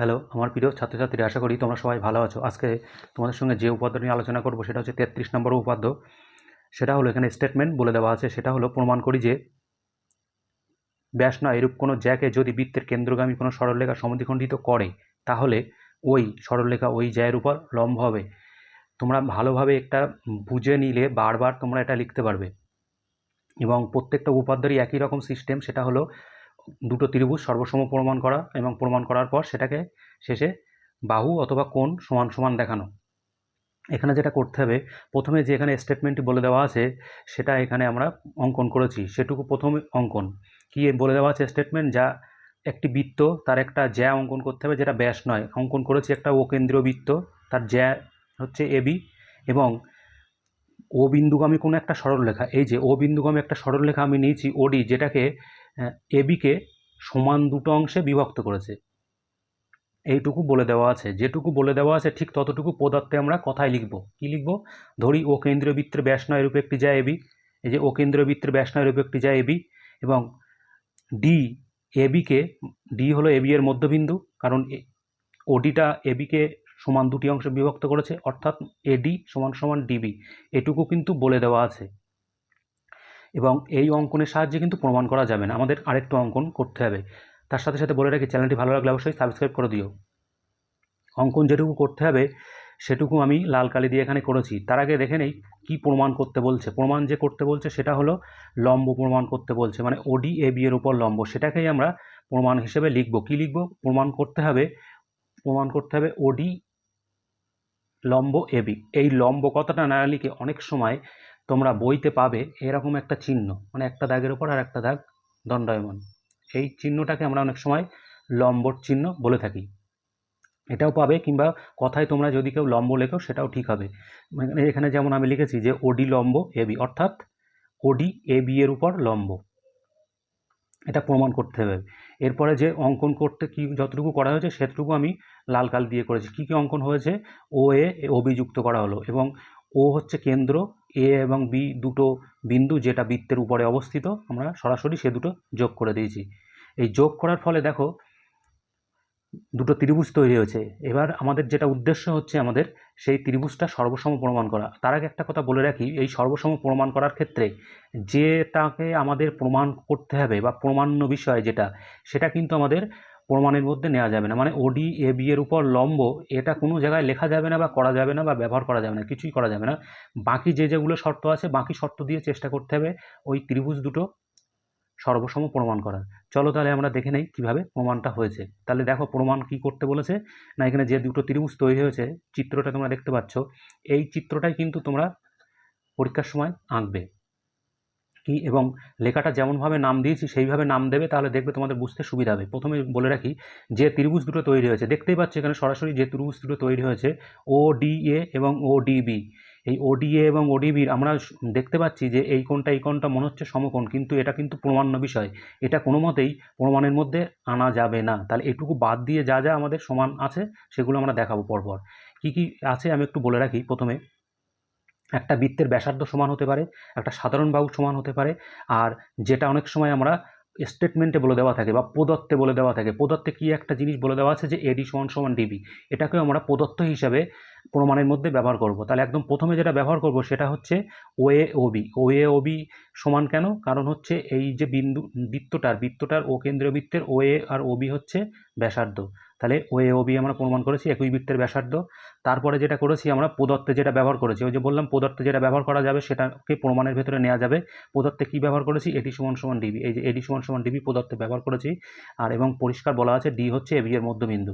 Hello, আমার প্রিয় ছাত্রছাত্রী আশা করি তোমরা সবাই ভালো আছো। আজকে তোমাদের সঙ্গে যে উপাদ্য নিয়ে আলোচনা করব সেটা হচ্ছে তেত্রিশ নম্বর উপাদ্য সেটা হলো এখানে স্টেটমেন্ট বলে দেওয়া আছে। সেটা হলো প্রমাণ করি যে ব্যাস না এরূপ কোনো জ্যাকে যদি বৃত্তের কেন্দ্রগামী কোনো সরলরেখা সমদ্বিখণ্ডিত করে, তাহলে ওই সরলরেখা ওই জ্যায়ের উপর লম্ব হবে। তোমরা ভালোভাবে একটা বুঝে নিলে বারবার তোমরা এটা লিখতে পারবে। এবং প্রত্যেকটা উপাদ্যেরই একই রকম সিস্টেম সেটা হলো দুটো ত্রিভুজ সর্বসম প্রমাণ করা এবং প্রমাণ করার পর সেটাকে শেষে বাহু অথবা কোণ সমান সমান দেখানো। এখানে যেটা করতে হবে, প্রথমে যে এখানে স্টেটমেন্টটি বলে দেওয়া আছে, সেটা এখানে আমরা অঙ্কন করেছি। সেটুকু প্রথমে অঙ্কন। কি বলে দেওয়া আছে স্টেটমেন্ট যা একটি বৃত্ত, তার একটা জ্যা অঙ্কন করতে হবে, যেটা ব্যাস নয়। অঙ্কন করেছি একটা ও কেন্দ্রীয় বৃত্ত, তার জ্যা হচ্ছে এবি এবং ও বিন্দুগামী কোনো একটা সরলরেখা। এই যে ও বিন্দুগামী একটা সরলরেখা আমি নিয়েছি ওডি যেটাকে এবিকে সমান দুটো অংশে বিভক্ত করেছে। এইটুকু বলে দেওয়া আছে। যেটুকু বলে দেওয়া আছে, ঠিক ততটুকু পদার্থে আমরা কথায় লিখব। কি লিখব? ধরি ও কেন্দ্রীয় বৃত্তের ব্যাস নয় রূপে একটি যায় এবি এই যে ও কেন্দ্রীয় বৃত্তের ব্যাস নয় রূপে একটি যায় এবি এবং ডি এবিকে ডি হলো এবি এর মধ্যবিন্দু, কারণ ওডিটা এবিকে সমান দুটি অংশে বিভক্ত করেছে, অর্থাৎ এডি সমান সমান ডিবি এটুকু কিন্তু বলে দেওয়া আছে। এবং এই অঙ্কনের সাহায্যে কিন্তু প্রমাণ করা যাবে না। আমাদের আরেকটু অঙ্কন করতে হবে। তার সাথে সাথে বলে রাখি, চ্যানেলটি ভালো লাগলে অবশ্যই সাবস্ক্রাইব করে দিও। অঙ্কন যেটুকু করতে হবে, সেটুকু আমি লাল কালি দিয়ে এখানে করেছি। তার আগে দেখে নেই কী প্রমাণ করতে বলছে। প্রমাণ যে করতে বলছে সেটা হলো লম্ব প্রমাণ করতে বলছে মানে ওডি এ বি এর উপর লম্ব। সেটাকেই আমরা প্রমাণ হিসেবে লিখব। কি লিখব? প্রমাণ করতে হবে, প্রমাণ করতে হবে ওডি লম্ব এবি এই লম্ব কথাটা না লিখে অনেক সময় তোমরা বইতে পাবে এরকম একটা চিহ্ন মানে একটা দাগের উপর আর একটা দাগ দণ্ডায়মান। এই চিহ্নটাকে আমরা অনেক সময় লম্বর চিহ্ন বলে থাকি। এটাও পাবে কিংবা কথায় তোমরা যদি কেউ লম্ব লেখো, সেটাও ঠিক হবে। মানে এখানে যেমন আমি লিখেছি যে ওডি লম্ব এবি অর্থাৎ ওডি এ বি এর উপর লম্ব। এটা প্রমাণ করতে হবে। এরপরে যে অঙ্কন করতে কি যতটুকু করা হয়েছে সেটুকু আমি লাল কাল দিয়ে করেছি। কী কী অঙ্কন হয়েছে? ও এ অভিযুক্ত করা হলো এবং ও হচ্ছে কেন্দ্র এ এবং বি দুটো বিন্দু যেটা বৃত্তের উপরে অবস্থিত, আমরা সরাসরি সে দুটো যোগ করে দিয়েছি। এই যোগ করার ফলে দেখো দুটো ত্রিভুজ তৈরি হয়েছে। এবার আমাদের যেটা উদ্দেশ্য হচ্ছে আমাদের সেই ত্রিভুজটা সর্বসম প্রমাণ করা। তার আগে একটা কথা বলে রাখি, এই সর্বসম প্রমাণ করার ক্ষেত্রে যেটাকে আমাদের প্রমাণ করতে হবে বা প্রমাণ্য বিষয় যেটা, সেটা কিন্তু আমাদের প্রমাণের মধ্যে নেওয়া যাবে না। মানে ওডি এ বি এর উপর লম্ব, এটা কোনো জায়গায় লেখা যাবে না বা করা যাবে না বা ব্যবহার করা যাবে না, কিছুই করা যাবে না। বাকি যে যেগুলো শর্ত আছে, বাকি শর্ত দিয়ে চেষ্টা করতে হবে ওই ত্রিভুজ দুটো সর্বসম প্রমাণ করার। চলো তাহলে আমরা দেখে নেই কীভাবে প্রমাণটা হয়েছে। তাহলে দেখো প্রমাণ কি করতে বলেছে? না, এখানে যে দুটো ত্রিভুজ তৈরি হয়েছে, চিত্রটা তোমরা দেখতে পাচ্ছ, এই চিত্রটাই কিন্তু তোমরা পরীক্ষার সময় আঁকবে। কি এবং লেখাটা যেমনভাবে নাম দিয়েছি, সেইভাবে নাম দেবে, তাহলে দেখবে তোমাদের বুঝতে সুবিধা হবে। প্রথমে বলে রাখি, যে ত্রিভুজ দুটো তৈরি হয়েছে, দেখতেই পাচ্ছ এখানে সরাসরি যে ত্রিভুজ দুটো তৈরি হয়েছে ও ডি এ এবং ও ডিবি এই ওডিএ এবং ওডিবির আমরা দেখতে পাচ্ছি যে এই কোণটা এই কোণটা মনে হচ্ছে সমকোণ, কিন্তু এটা কিন্তু প্রমাণ্য বিষয়। এটা কোনো মতেই প্রমাণের মধ্যে আনা যাবে না। তাহলে এটুকু বাদ দিয়ে যা যা আমাদের সমান আছে, সেগুলো আমরা দেখাবো পরপর। কী কী আছে আমি একটু বলে রাখি প্রথমে। একটা বৃত্তের ব্যাসার্ধ সমান হতে পারে, একটা সাধারণ বাহু সমান হতে পারে, আর যেটা অনেক সময় আমরা স্টেটমেন্টে বলে দেওয়া থাকে বা প্রদত্তে বলে দেওয়া থাকে। প্রদত্তে কি একটা জিনিস বলে দেওয়া আছে যে এডি সমান সমান ডিবি এটাকেও আমরা প্রদত্ত হিসাবে প্রমাণের মধ্যে ব্যবহার করব। তাহলে একদম প্রথমে যেটা ব্যবহার করব সেটা হচ্ছে ওএ ওবি ওএ ওবি সমান কেন? কারণ হচ্ছে এই যে বিন্দু, বৃত্তটার বৃত্তটার ও কেন্দ্রীয় বৃত্তের ওএ আর ওবি হচ্ছে ব্যাসার্ধ। তাহলে ওএ ওবি আমরা প্রমাণ করেছি একই বৃত্তের ব্যাসার্ধ। তারপরে যেটা করেছি আমরা প্রদত্তে যেটা ব্যবহার করেছি, ওই যে বললাম প্রদত্তে যেটা ব্যবহার করা যাবে সেটাকে প্রমাণের ভেতরে নেওয়া যাবে। প্রদত্তে কী ব্যবহার করেছি? এটি সমান সমান ডিবি এই যে এডি সমান সমান ডিবি প্রদত্তে ব্যবহার করেছি। আর এবং পরিষ্কার বলা আছে ডি হচ্ছে এবি এর মধ্যবিন্দু।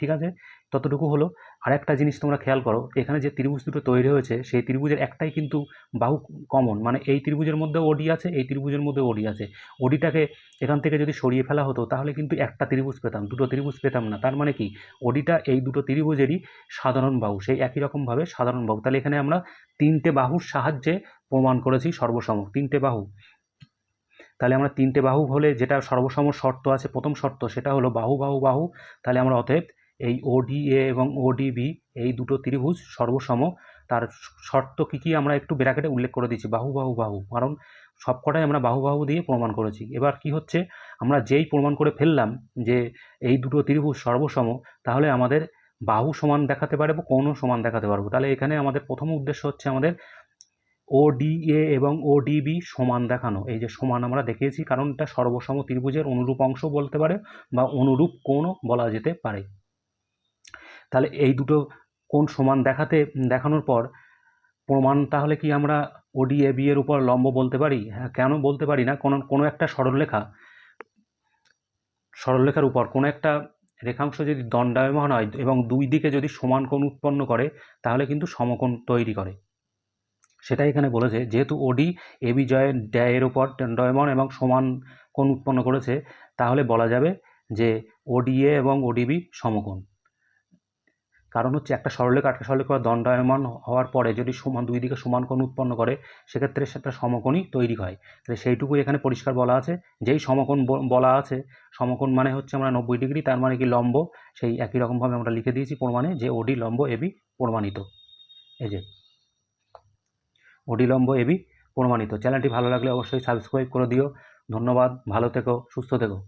ঠিক আছে? ততটুকু হলো। আর একটা জিনিস তোমরা খেয়াল করো, এখানে যে ত্রিভুজ দুটো তৈরি হয়েছে, সেই ত্রিভুজের একটাই কিন্তু বাহু কমন মানে এই ত্রিভুজের মধ্যে ওডি আছে, এই ত্রিভুজের মধ্যে ওডি আছে। ওডিটাকে এখান থেকে যদি সরিয়ে ফেলা হতো, তাহলে কিন্তু একটা ত্রিভুজ পেতাম, দুটো ত্রিভুজ পেতাম না। তার মানে কি? ওডিটা এই দুটো ত্রিভুজেরই সাধারণ বাহু, সেই একই রকমভাবে সাধারণ বাহু। তাহলে এখানে আমরা তিনটে বাহুর সাহায্যে প্রমাণ করেছি সর্বসম, তিনটে বাহু। তাহলে আমরা তিনটে বাহু হলে যেটা সর্বসম শর্ত আছে, প্রথম শর্ত, সেটা হলো বাহু বাহু বাহু। তাহলে আমরা অতএব এই ওডিএ এবং ওডিবি এই দুটো ত্রিভুজ সর্বসম, তার শর্ত কী কী আমরা একটু ব্র্যাকেটে উল্লেখ করে দিচ্ছি। বাহু বাহু বাহু, কারণ সবকটাই আমরা বাহু বাহু দিয়ে প্রমাণ করেছি। এবার কি হচ্ছে, আমরা যেই প্রমাণ করে ফেললাম যে এই দুটো ত্রিভুজ সর্বসম, তাহলে আমাদের বাহু সমান দেখাতে পারব কোণও সমান দেখাতে পারব। তাহলে এখানে আমাদের প্রথম উদ্দেশ্য হচ্ছে আমাদের ওডিএ এবং ওডিবি সমান দেখানো। এই যে সমান আমরা দেখিয়েছি কারণ এটা সর্বসম ত্রিভুজের অনুরূপ অংশ বলতে পারে বা অনুরূপ কোণও বলা যেতে পারে। তাহলে এই দুটো কোণ সমান দেখাতে, দেখানোর পর প্রমাণ তাহলে কি আমরা ওডিএবি এর উপর লম্ব বলতে পারি? হ্যাঁ কেন বলতে পারি না? কোনো কোনো একটা সরলরেখা, সরলরেখার উপর কোনো একটা রেখাংশ যদি দণ্ডায়মান হয় এবং দুই দিকে যদি সমান কোণ উৎপন্ন করে, তাহলে কিন্তু সমকোণ তৈরি করে। সেটাই এখানে বলেছে। যেহেতু ওডি এবি জয়ের ড্যায়ের উপর দণ্ডায়মান এবং সমান কোণ উৎপন্ন করেছে, তাহলে বলা যাবে যে ওডিএ এবং ওডিবি সমকোণ। কারণ হচ্ছে একটা সরলরেখা একটা সরলরেখা দণ্ডায়মান হওয়ার পরে যদি সমান দুই দিকে সমান কোণ উৎপন্ন করে, সেক্ষেত্রে সেটা সমকোণই তৈরি হয়। তাহলে সেইটুকুই এখানে পরিষ্কার বলা আছে। যেই সমকোণ বলা আছে, সমকোণ মানে হচ্ছে আমরা নব্বই ডিগ্রি, তার মানে কি লম্ব, সেই একই রকমভাবে আমরা লিখে দিয়েছি প্রমাণে যে ওডি লম্ব এবি প্রমাণিত। এই যে ওডি লম্ব এবি প্রমাণিত। চ্যানেলটি ভালো লাগলে অবশ্যই সাবস্ক্রাইব করে দিও। ধন্যবাদ, ভালো থেকো, সুস্থ থেকো।